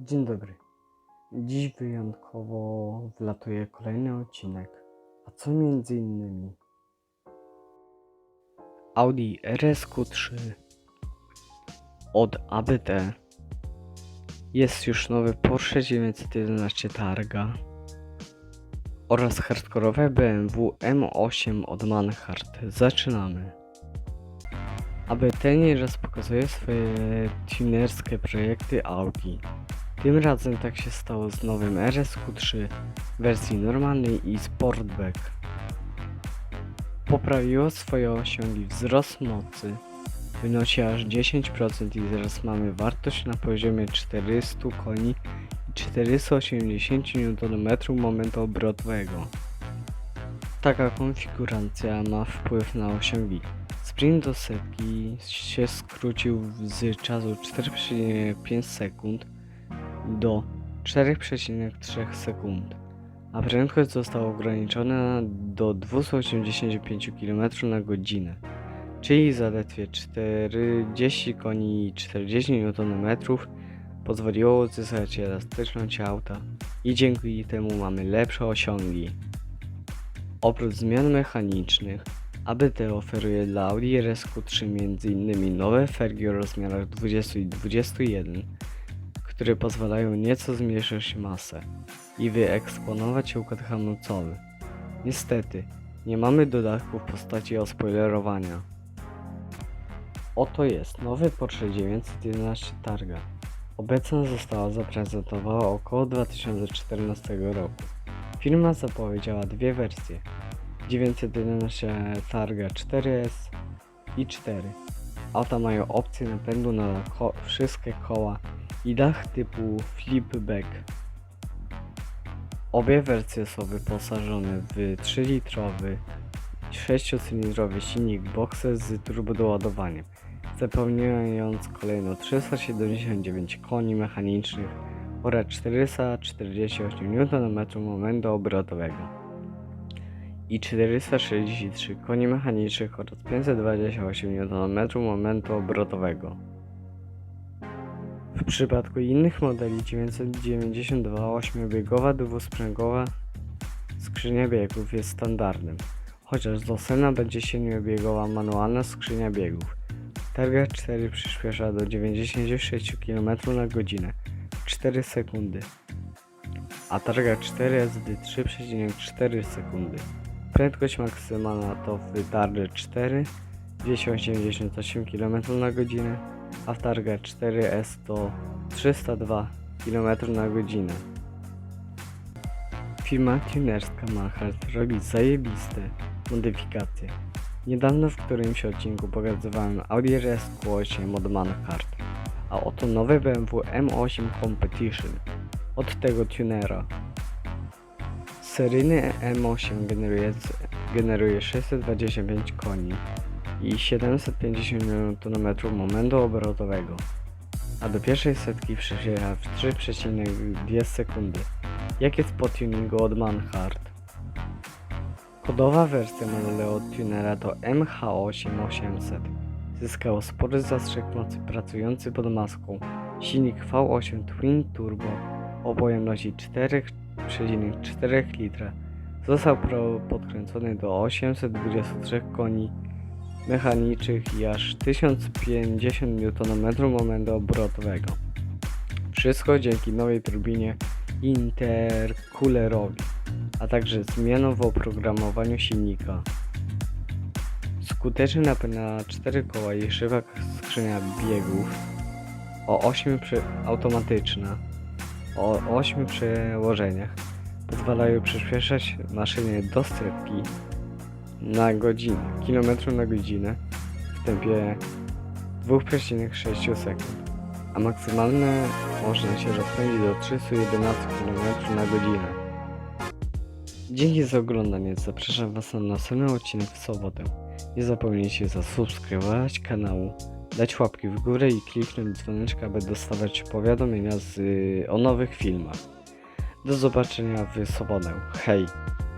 Dzień dobry. Dziś wyjątkowo wlatuje kolejny odcinek. A co między innymi? Audi RSQ3 od ABT. Jest już nowy Porsche 911 Targa oraz hardkorowe BMW M8 od Manhart. Zaczynamy. ABT nieraz pokazuje swoje tunerskie projekty Audi. Tym razem tak się stało z nowym RSQ3 w wersji normalnej i Sportback. Poprawiło swoje osiągi wzrost mocy, wynosi aż 10% i teraz mamy wartość na poziomie 400 koni i 480 Nm momentu obrotowego. Taka konfiguracja ma wpływ na osiągi. Sprint do setki się skrócił z czasu 4,5 sekund do 4,3 sekund, a prędkość została ograniczona do 285 km na godzinę, czyli zaledwie 40 koni i 40 Nm pozwoliło uzyskać elastyczność auta i dzięki temu mamy lepsze osiągi. Oprócz zmian mechanicznych, ABT oferuje dla Audi RSQ3 m.in. nowe felgi o rozmiarach 20 i 21, które pozwalają nieco zmniejszyć masę i wyeksponować układ hamulcowy. Niestety, nie mamy dodatków w postaci ospoilerowania. Oto jest nowy Porsche 911 Targa. Obecna została zaprezentowana około 2014 roku. Firma zapowiedziała dwie wersje. 911 Targa 4S i 4. Auta mają opcję napędu na ko- wszystkie koła i dach typu flipback. Obie wersje są wyposażone w 3-litrowy 6-cylindrowy silnik Boxer z turbodoładowaniem, zapewniając kolejno 379 koni mechanicznych oraz 448 Nm momentu obrotowego i 463 koni mechanicznych oraz 528 Nm momentu obrotowego. W przypadku innych modeli 992 8-biegowa dwusprzęgowa skrzynia biegów jest standardem, chociaż do Sena będzie 7-biegowa manualna skrzynia biegów. Targa 4 przyspiesza do 96 km na godzinę w 4 sekundy, a Targa 4 SD 3,4 sekundy. Prędkość maksymalna to w Targa 4 288 km na godzinę, a w Targa 4S to 302 km na godzinę. Firma tunerska Manhart robi zajebiste modyfikacje. Niedawno w którymś odcinku pokazywałem Audi RS8 od Manhart, a oto nowy BMW M8 Competition od tego tunera. Seryjny M8 generuje, generuje 625 koni i 750 Nm momentu obrotowego, a do pierwszej setki przysięga w 3,2 sekundy. Jak jest po tuningu od Manhart? Kodowa wersja modelu od tunera to MH8800. Zyskało spory zastrzyk mocy pracujący pod maską. Silnik V8 Twin Turbo o pojemności 4,4 litra został podkręcony do 823 koni mechanicznych i aż 1050 Nm momentu obrotowego. Wszystko dzięki nowej turbinie intercoolerowi, a także zmianom w oprogramowaniu silnika. Skuteczny napęd na 4 koła i szyba skrzynia biegów o 8 przy... automatyczna o 8 przełożeniach pozwalają przyspieszać maszynę do setki na godzinę, kilometru na godzinę w tempie 2,6 sekund, a maksymalne można się rozpędzić do 311 km na godzinę. Dzięki za oglądanie, zapraszam Was na następny odcinek w sobotę. Nie zapomnijcie zasubskrybować kanału, dać łapki w górę i kliknąć dzwoneczka, aby dostawać powiadomienia z, o nowych filmach. Do zobaczenia w sobotę. Hej!